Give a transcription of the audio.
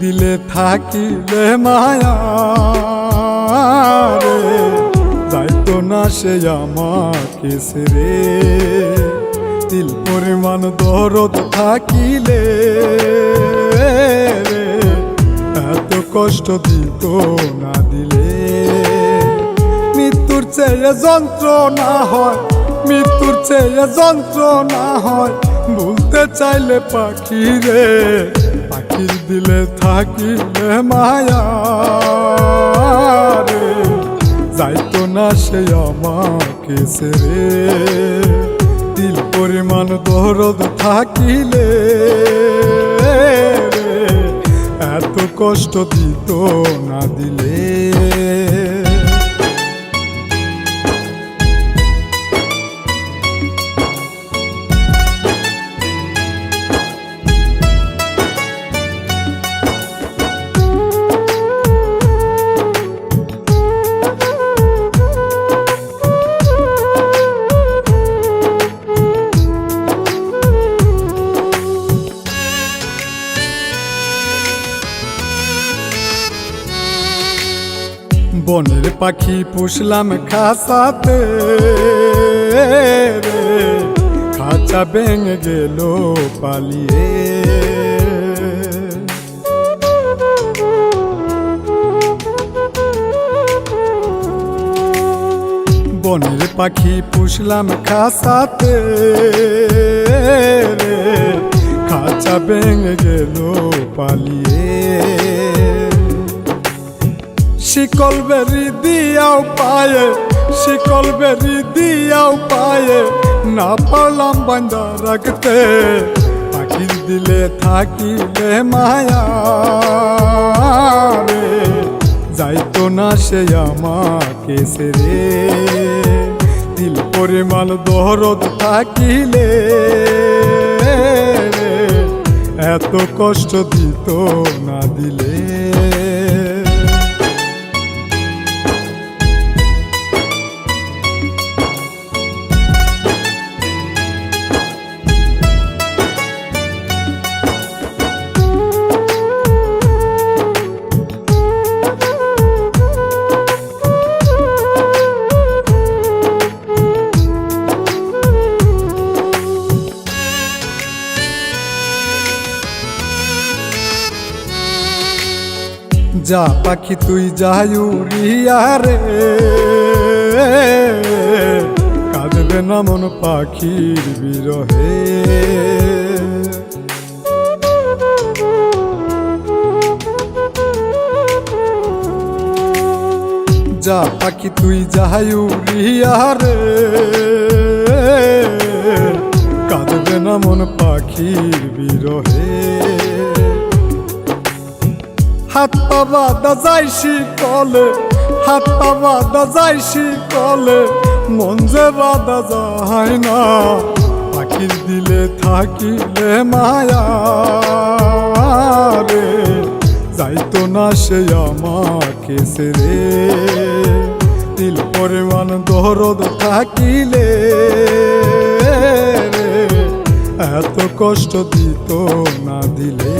দিলে থাকিলে মায়া রে, যাইতো না সে আমাকে রে তিল পরিমাণ দরদ থাকিলে এত কষ্ট দিত না দিলে। মৃত্যুর চেয়ে যন্ত্রণা হয়, মৃত্যুর চেয়ে যন্ত্রণা হয়, ভুলতে চাইলে পাখি রে। পাখির দিলে থাকিলে মায়া রে। যাইতো না সে আমাকে রে দিল পরিমাণ দরদ থাকিলে এত কষ্ট দিত না দিলে। বনের পাখি পুষলাম খাসাতে খাঁচা ভেঙে গেল পালিয়ে। বনের পাখি পুষলাম খাসাতে খাঁচা ভেঙে গেল পালিয়ে। শিকল বেরি দিয়াও পায়ে, শিকল বেরি দিয়াও পায়ে, না পারলাম বান্দা রাখতে। পাখির দিলে থাকিলে মায়া রে, যাইতো না সে আমাকে রে দিল পরিমাণ দরদ থাকিলে এত কষ্ট দিত না দিলে। যা পাখি তুই যাই রে। কাঁদবে না মন পাখির বিরহে। যা পাখি তুই যাই রে। কাঁদবে না মন পাখির বিরহে। হাত পা বাদা যাইছি কলে হাত পা বাদা যাইছি কলে মন যে যায় না। পাখির দিলে থাকিলে মায়া রে, যাইতো না সে আমাকে রে দিল পরিমাণ দরদ থাকিলে এত কষ্ট দিত না দিলে।